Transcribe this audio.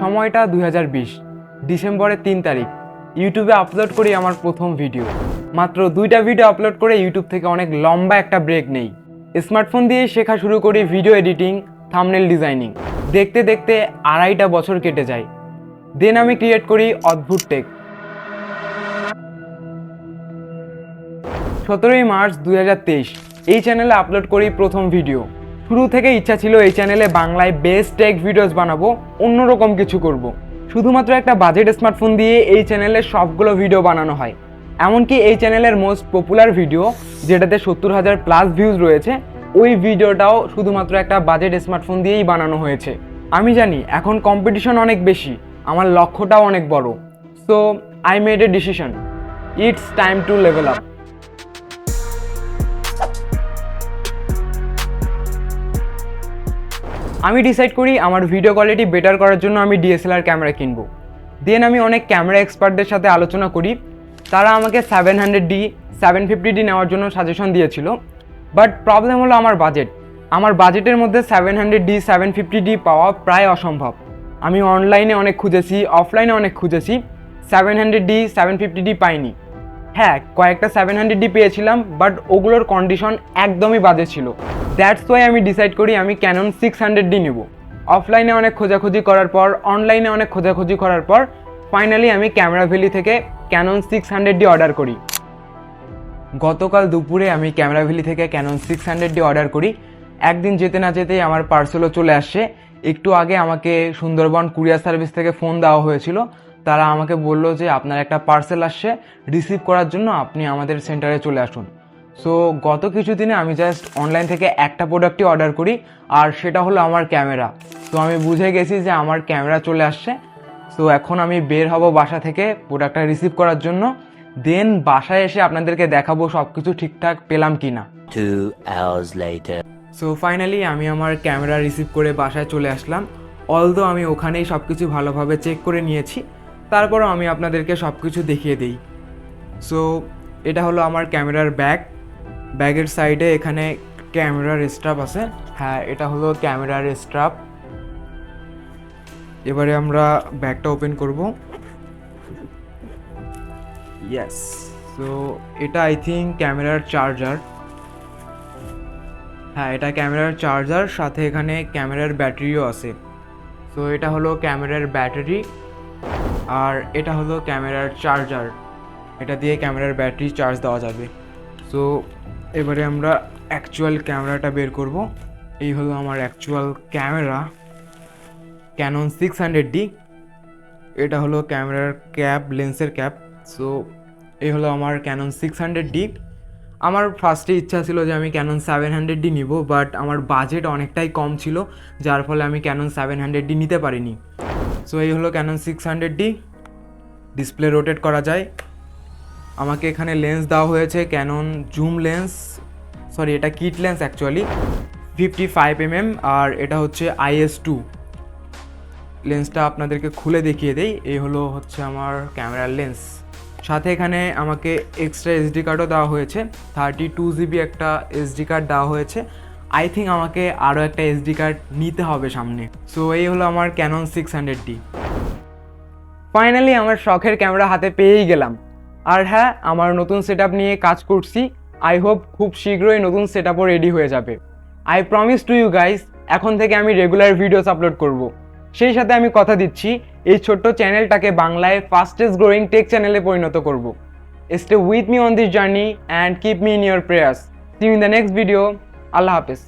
সময়টা দুই হাজার বিশ, ডিসেম্বরের তিন তারিখ। ইউটিউবে আপলোড করি আমার প্রথম ভিডিও মাত্র দুইটা ভিডিও আপলোড করে ইউটিউব থেকে অনেক লম্বা একটা ব্রেক নেই। স্মার্টফোন দিয়ে শেখা শুরু করি ভিডিও এডিটিং থামনেল ডিজাইনিং দেখতে দেখতে আড়াইটা বছর কেটে যায়। দেন আমি ক্রিয়েট করি অদ্ভুত টেক সতেরোই মার্চ দুই হাজার তেইশ, এই চ্যানেলে আপলোড করি প্রথম ভিডিও শুরু থেকে ইচ্ছা ছিল এই চ্যানেলে বাংলায় বেস্ট টেক ভিডিওস বানাবো, অন্যরকম কিছু করব। শুধুমাত্র একটা বাজেট স্মার্টফোন দিয়ে এই চ্যানেলে সবগুলো ভিডিও বানানো হয়। এমনকি এই চ্যানেলের মোস্ট পপুলার ভিডিও যেটাতে সত্তর হাজার প্লাস ভিউজ রয়েছে, ওই ভিডিওটাও শুধুমাত্র একটা বাজেট স্মার্টফোন দিয়েই বানানো হয়েছে। আমি জানি, এখন কম্পিটিশন অনেক বেশি, আমার লক্ষ্যটাও অনেক বড়। So I made a decision it's time to level up আমি ডিসাইড করি আমার ভিডিও কোয়ালিটি বেটার করার জন্য আমি ডিএসএলআর ক্যামেরা কিনবো। দেন আমি অনেক ক্যামেরা এক্সপার্টদের সাথে আলোচনা করি। তারা আমাকে seven hundred D seven fifty D নেওয়ার জন্য সাজেশন দিয়েছিল। বাট প্রবলেম হলো আমার বাজেট আমার বাজেটের মধ্যে seven hundred D seven fifty D পাওয়া প্রায় অসম্ভব। আমি অনলাইনে অনেক খুঁজেছি অফলাইনে অনেক খুঁজেছি। Seven hundred D seven fifty D পাইনি। হ্যাঁ কয়েকটা সেভেন হান্ড্রেড ডি পেয়েছিলাম বাট ওগুলোর কন্ডিশন একদমই বাজে ছিল। দ্যাটস ওয়াই আমি ডিসাইড করি আমি ক্যানন সিক্স হান্ড্রেড ডি নেব। অফলাইনে অনেক খোঁজাখুঁজি করার পর অনলাইনে অনেক খোঁজাখুঁজি করার পর ফাইনালি আমি ক্যামেরা ভ্যালি থেকে Canon six hundred D order করি। গতকাল দুপুরে আমি ক্যামেরা ভ্যালি থেকে Canon six hundred D order করি। একদিন যেতে না যেতেই আমার পার্সেলও চলে আসছে একটু আগে আমাকে সুন্দরবন কুরিয়ার সার্ভিস থেকে ফোন দেওয়া হয়েছিল। তারা আমাকে বলল যে, আপনার একটা পার্সেল আসছে রিসিভ করার জন্য আপনি আমাদের সেন্টারে চলে আসুন। সো গত কিছুদিনে আমি জাস্ট অনলাইন থেকে একটা প্রোডাক্টই অর্ডার করি আর সেটা হলো আমার ক্যামেরা তো আমি বুঝে গেছি যে আমার ক্যামেরা চলে আসছে। সো এখন আমি বের হব বাসা থেকে প্রোডাক্টটা রিসিভ করার জন্য। দেন বাসায় এসে আপনাদেরকে দেখাবো সব কিছু ঠিকঠাক পেলাম কি না. সো ফাইনালি আমি আমার ক্যামেরা রিসিভ করে বাসায় চলে আসলাম। অলদো আমি ওখানেই সব কিছু ভালোভাবে চেক করে নিয়েছি তারপরও আমি আপনাদেরকে সব কিছু দেখিয়ে দিই। সো এটা হলো আমার ক্যামেরার ব্যাগ ব্যাগের সাইডে এখানে ক্যামেরার স্ট্রাপ আছে। হ্যাঁ এটা হলো ক্যামেরার স্ট্রাপ। এবারে আমরা ব্যাগটা ওপেন করব। ইয়াস সো এটা আই থিঙ্ক ক্যামেরার চার্জার। হ্যাঁ এটা ক্যামেরার চার্জার, সাথে এখানে ক্যামেরার ব্যাটারিও আছে। তো এটা হলো ক্যামেরার ব্যাটারি, আর এটা হলো ক্যামেরার চার্জার। এটা দিয়ে ক্যামেরার ব্যাটারি চার্জ দেওয়া যাবে। সো এবারে আমরা অ্যাকচুয়াল ক্যামেরাটা বের করব। এই হলো আমার actual camera Canon six hundred D এটা হলো ক্যামেরার ক্যাপ লেন্সের ক্যাপ সো এই হলো আমার ক্যানন সিক্স হান্ড্রেড ডি আমার ফার্স্টে ইচ্ছা ছিল যে আমি ক্যানন সেভেন হান্ড্রেড ডি নিব বাট আমার বাজেট অনেকটাই কম ছিল, যার ফলে আমি ক্যানন সেভেন হান্ড্রেড ডি নিতে পারিনি। সো এই হলো Canon six hundred D display rotate করা যায়। আমাকে এখানে লেন্স দেওয়া হয়েছে ক্যানন জুম লেন্স সরি এটা kit lens actually fifty five mm আর এটা হচ্ছে আইএস টু লেন্সটা আপনাদেরকে খুলে দেখিয়ে দেই এই হলো হচ্ছে আমার ক্যামেরার লেন্স সাথে এখানে আমাকে এক্সট্রা এসডি কার্ডও দেওয়া হয়েছে থার্টি টু জিবি একটা এসডি কার্ড দেওয়া হয়েছে। আই থিঙ্ক আমাকে আরও একটা এসডি কার্ড নিতে হবে সামনে। সো এই হলো আমার Canon six hundred D finally আমার শখের ক্যামেরা হাতে পেয়েই গেলাম। আর হ্যাঁ আমার নতুন সেট নিয়ে কাজ করছি। আই হোপ খুব শীঘ্রই নতুন সেট রেডি হয়ে যাবে। I promise to you guys এখন থেকে আমি রেগুলার ভিডিওস আপলোড করব। সেই সাথে আমি কথা দিচ্ছি, এই ছোট্ট চ্যানেলটাকে বাংলায় ফাস্টেস্ট গ্রোয়িং টেক চ্যানেলে পরিণত করব। Stay with me on this journey and keep me in your prayers see in the next video আল্লাহ হাফেজ।